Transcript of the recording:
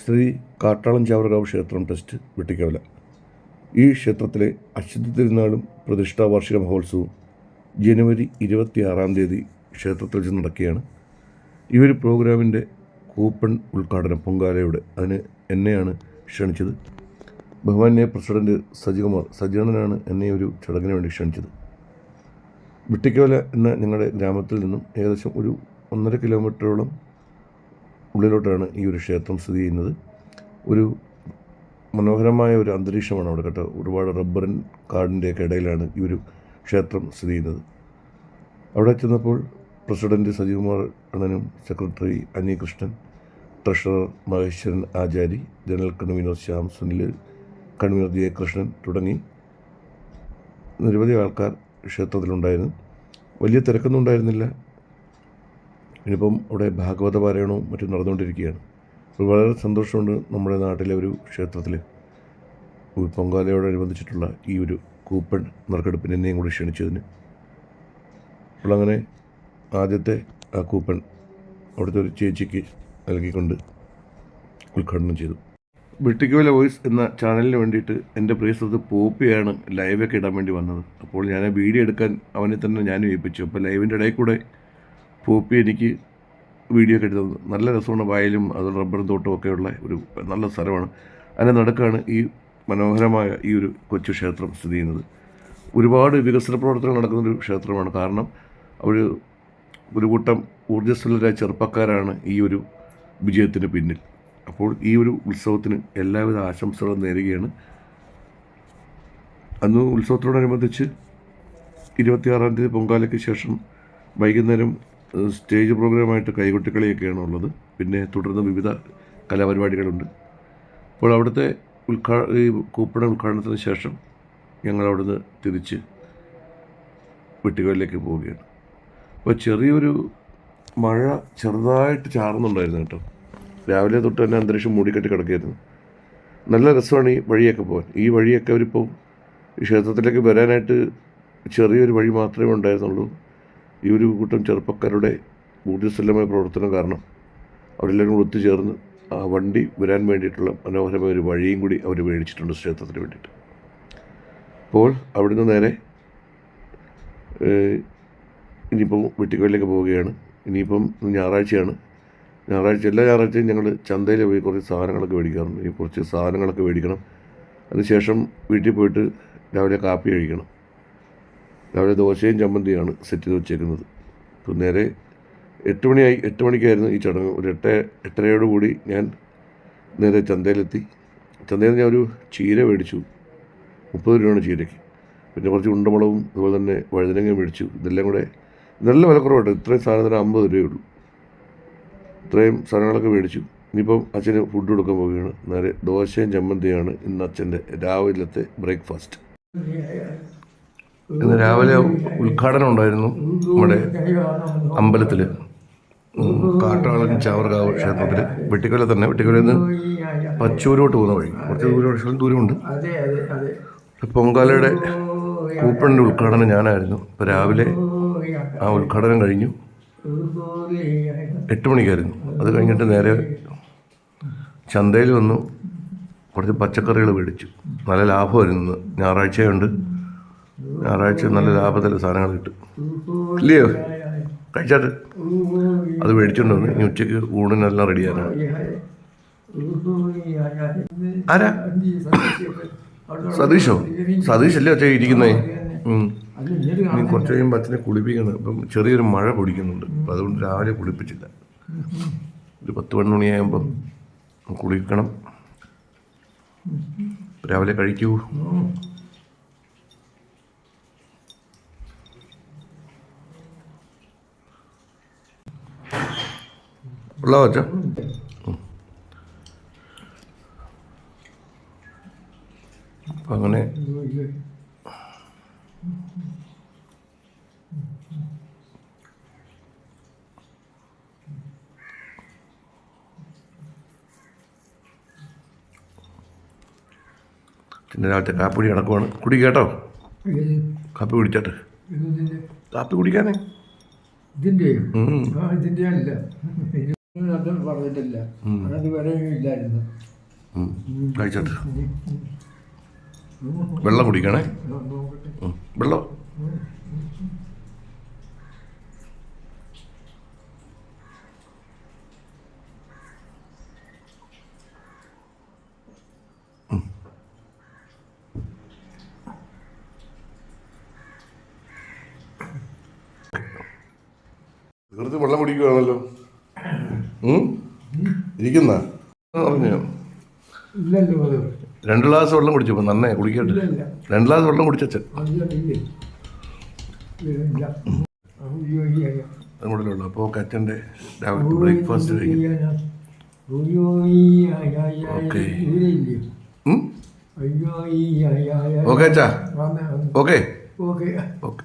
ശ്രീ കാട്ടാളം ചാവറകാവ് ക്ഷേത്രം ട്രസ്റ്റ് വെട്ടിക്കവല. ഈ ക്ഷേത്രത്തിലെ അശ്വതി തിരുനാളും പ്രതിഷ്ഠാ വാർഷിക മഹോത്സവവും ജനുവരി ഇരുപത്തിയാറാം തീയതി ക്ഷേത്രത്തിൽ വെച്ച് നടക്കുകയാണ്. ഈ ഒരു പ്രോഗ്രാമിന്റെ കൂപ്പൺ ഉദ്ഘാടനം പൊങ്കാലയുടെ അതിന് എന്നെയാണ് ക്ഷണിച്ചത്. ബഹുമാന്യ പ്രസിഡന്റ് സജികുമാർ സജീണനാണ് എന്നെ ഒരു ചടങ്ങിന് വേണ്ടി ക്ഷണിച്ചത്. വിട്ടിക്കോല എന്ന ഞങ്ങളുടെ ഗ്രാമത്തിൽ നിന്നും ഏകദേശം ഒരു ഒന്നര കിലോമീറ്ററോളം ഉള്ളിലോട്ടാണ് ഈ ഒരു ക്ഷേത്രം സ്ഥിതി ചെയ്യുന്നത്. ഒരു മനോഹരമായ ഒരു അന്തരീക്ഷമാണ് അവിടെ കേട്ടോ. ഒരുപാട് റബ്ബറിൻ കാടിന്റെയൊക്കെ ഇടയിലാണ് ഈ ഒരു ക്ഷേത്രം സ്ഥിതി ചെയ്യുന്നത്. അവിടെ ചെന്നപ്പോൾ president Sajikumar അണ്ണനും secretary Ani Krishnan treasurer Maheswaran Achari general convener Shyam Sunil convener Jayakrishnan തുടങ്ങി നിരവധി ആൾക്കാർ ക്ഷേത്രത്തിലുണ്ടായിരുന്നു. വലിയ തിരക്കൊന്നും ഉണ്ടായിരുന്നില്ല. ഇനിയിപ്പം അവിടെ ഭാഗവത പാരായണവും മറ്റും നടന്നുകൊണ്ടിരിക്കുകയാണ്. അപ്പോൾ വളരെ സന്തോഷമുണ്ട് നമ്മുടെ നാട്ടിലെ ഒരു ക്ഷേത്രത്തിൽ പൊങ്കാലയോടനുബന്ധിച്ചിട്ടുള്ള ഈ ഒരു കൂപ്പൺ നറുക്കെടുപ്പിന് എന്നെയും കൂടി ക്ഷണിച്ചതിന്. അപ്പോൾ അങ്ങനെ ആദ്യത്തെ ആ കൂപ്പൺ അവിടുത്തെ ഒരു ചേച്ചിക്ക് നൽകിക്കൊണ്ട് ഉദ്ഘാടനം ചെയ്തു. വെട്ടിക്കുവല വോയിസ് എന്ന ചാനലിന് വേണ്ടിയിട്ട് എന്റെ പ്രിയ സുഹൃത്ത് പോപ്പിയാണ് ലൈവൊക്കെ ഇടാൻ വേണ്ടി വന്നത്. അപ്പോൾ ഞാൻ ആ വീഡിയോ എടുക്കാൻ അവനെ തന്നെ ഞാനും ഏൽപ്പിച്ചു. അപ്പോൾ ലൈവിന്റെ ഇടയിൽ കൂടെ പോപ്പി എനിക്ക് വീഡിയോ ഒക്കെ എടുത്തു നല്ല രസമാണ് വയലും അത് റബ്ബറും തോട്ടവും ഒക്കെ ഉള്ള ഒരു നല്ല സ്ഥലമാണ്. അതിന്റെ നടുക്കാണ് ഈ മനോഹരമായ ഈ ഒരു കൊച്ചു ക്ഷേത്രം സ്ഥിതി ചെയ്യുന്നത്. ഒരുപാട് വികസന പ്രവർത്തനങ്ങൾ നടക്കുന്നൊരു ക്ഷേത്രമാണ്. കാരണം അവർ ഒരു കൂട്ടം ഊർജസ്വലരായ ചെറുപ്പക്കാരാണ് ഈ ഒരു വിജയത്തിന് പിന്നിൽ. അപ്പോൾ ഈ ഒരു ഉത്സവത്തിന് എല്ലാവിധ ആശംസകളും നേരുകയാണ്. അന്ന് ഉത്സവത്തോടനുബന്ധിച്ച് ഇരുപത്തിയാറാം തീയതി പൊങ്കാലയ്ക്ക് ശേഷം വൈകുന്നേരം സ്റ്റേജ് പ്രോഗ്രാമായിട്ട് കൈകൊട്ടിക്കളിയൊക്കെയാണ് ഉള്ളത്. പിന്നെ തുടർന്ന് വിവിധ കലാപരിപാടികളുണ്ട്. അപ്പോൾ അവിടുത്തെ ഉദ്ഘാ ഈ കൂപ്പണ ഉദ്ഘാടനത്തിന് ശേഷം ഞങ്ങൾ അവിടുന്ന് തിരിച്ച് വെട്ടികളിലേക്ക് പോവുകയാണ്. അപ്പോൾ ചെറിയൊരു മഴ ചെറുതായിട്ട് ചാറുന്നുണ്ടായിരുന്നു കേട്ടോ. രാവിലെ തൊട്ട് തന്നെ അന്തരീക്ഷം മൂടിക്കെട്ടി കിടക്കുകയായിരുന്നു. നല്ല രസമാണ് ഈ വഴിയൊക്കെ പോകാൻ ഈ വഴിയൊക്കെ അവരിപ്പോൾ ക്ഷേത്രത്തിലേക്ക് വരാനായിട്ട് ചെറിയൊരു വഴി മാത്രമേ ഉണ്ടായിരുന്നുള്ളൂ. ഈ ഒരു കൂട്ടം ചെറുപ്പക്കാരുടെ ഊർജസ്വലമായ പ്രവർത്തനം കാരണം അവരെല്ലാവരും കൂടി ഒത്തുചേർന്ന് ആ വണ്ടി വരാൻ വേണ്ടിയിട്ടുള്ള മനോഹരമായ ഒരു വഴിയും കൂടി അവർ മേടിച്ചിട്ടുണ്ട് ക്ഷേത്രത്തിന് വേണ്ടിയിട്ട്. അപ്പോൾ അവിടുന്ന് നേരെ ഇനിയിപ്പം വെട്ടിക്കോലിലേക്ക് പോവുകയാണ്. ഇനിയിപ്പം ഞായറാഴ്ചയാണ്. ഞായറാഴ്ച എല്ലാ ഞായറാഴ്ചയും ഞങ്ങൾ ചന്തയിൽ പോയി കുറച്ച് സാധനങ്ങളൊക്കെ മേടിക്കാറുണ്ട്. ഈ കുറച്ച് സാധനങ്ങളൊക്കെ മേടിക്കണം. അതിനുശേഷം വീട്ടിൽ പോയിട്ട് രാവിലെ കാപ്പി കഴിക്കണം. രാവിലെ ദോശയും ചമ്മന്തിയാണ് സെറ്റ് ചെയ്ത് വെച്ചേക്കുന്നത്. അപ്പോൾ നേരെ എട്ട് മണിയായി എട്ട് മണിക്കായിരുന്നു ഈ ചടങ്ങ്. ഒരു എട്ട് എട്ടരയോട് കൂടി ഞാൻ നേരെ ചന്തയിലെത്തി. ചന്തയിൽ നിന്ന് ഞാൻ ഒരു ചീര മേടിച്ചു. മുപ്പത് രൂപയാണ് ചീരയ്ക്ക്. പിന്നെ കുറച്ച് ഉണ്ടമുളകും അതുപോലെ തന്നെ വഴുതനങ്ങ മേടിച്ചു. ഇതെല്ലാം കൂടെ നല്ല വിലക്കുറവായിട്ട് ഇത്രയും സാധനത്തിന് അമ്പത് രൂപയേ ഉള്ളൂ. ഇത്രയും സാധനങ്ങളൊക്കെ മേടിച്ചു. ഇനിയിപ്പം അച്ഛന് ഫുഡ് കൊടുക്കാൻ പോവുകയാണ്. നേരെ ദോശയും ചമ്മന്തിയാണ് ഇന്ന് അച്ഛന്റെ രാവിലത്തെ ബ്രേക്ക്ഫാസ്റ്റ് ഇന്ന് രാവിലെ ഉദ്ഘാടനം ഉണ്ടായിരുന്നു നമ്മുടെ അമ്പലത്തിൽ കാട്ടാളൻ ചാവർകാവ് ക്ഷേത്രത്തിൽ വെട്ടിക്കൊല തന്നെ വെട്ടിക്കൊലയിൽ നിന്ന് പച്ചൂരോട്ട് പോകുന്ന വഴി. കുറച്ച് ദൂരം ദൂരമുണ്ട്. പൊങ്കാലയുടെ കൂപ്പണിന്റെ ഉദ്ഘാടനം ഞാനായിരുന്നു. അപ്പോൾ രാവിലെ ആ ഉദ്ഘാടനം കഴിഞ്ഞു. എട്ട് മണിക്കായിരുന്നു. അത് കഴിഞ്ഞിട്ട് നേരെ ചന്തയിൽ വന്നു. കുറച്ച് പച്ചക്കറികൾ മേടിച്ചു. നല്ല ലാഭമായിരുന്നു ഞായറാഴ്ചയുണ്ട് ഞായറാഴ്ച നല്ല ലാഭത്തിൽ സാധനങ്ങൾ കിട്ടും. ഇല്ലയോ? കഴിച്ചാട്ട്. അത് മേടിച്ചുകൊണ്ട് വന്ന് ഇനി ഉച്ചയ്ക്ക് ഊണിനെല്ലാം റെഡിയാണ് ആരാ? സതീഷോ? സതീഷല്ലേ അച്ഛൻ ഇരിക്കുന്നേ? ഉം. ഇനി കുറച്ച് കഴിയുമ്പോൾ അച്ഛനെ കുളിപ്പിക്കണം. ഇപ്പം ചെറിയൊരു മഴ പൊടിക്കുന്നുണ്ട്. അപ്പം അതുകൊണ്ട് രാവിലെ കുളിപ്പിച്ചില്ല. ഒരു പത്ത് മണിയാകുമ്പം കുളിക്കണം. രാവിലെ കഴിക്കൂ. ഉള്ള അപ്പം അങ്ങനെ പിന്നെ രാവിലത്തെ കാപ്പിടി നടക്കുവാണ്. കുടി കേട്ടോ. കാപ്പി കുടിച്ചാട്ട്. കാപ്പി കുടിക്കാനേ. ഇതിന്റെ ആ ഇതിന്റെ അല്ല. ഇത് ഒന്നും പറഞ്ഞിട്ടില്ല. അത് ഇല്ലായിരുന്നു. കഴിച്ചോട്ട് വെള്ളം കുടിക്കണേ. വെള്ളം. വെള്ളം കുടിക്കുകയാണല്ലോ? ഇരിക്കുന്ന? പറഞ്ഞു. രണ്ട് ഗ്ലാസ് വെള്ളം കുടിച്ചപ്പോ നന്നേ കുടിക്കട്ടെ ഇല്ലല്ല രണ്ട് ഗ്ലാസ് വെള്ളം കുടിച്ചച്ഛൻ അതില്ലേ ഇല്ല അയ്യോ അയ്യോ അയ്യോ. അതും കൂടെ ഉള്ളു. അപ്പോൾ അച്ഛന്റെ രാവിലത്തെ ബ്രേക്ക്ഫാസ്റ്റ് അച്ഛാ. ഓക്കെ. ഓക്കെ. ഓക്കെ.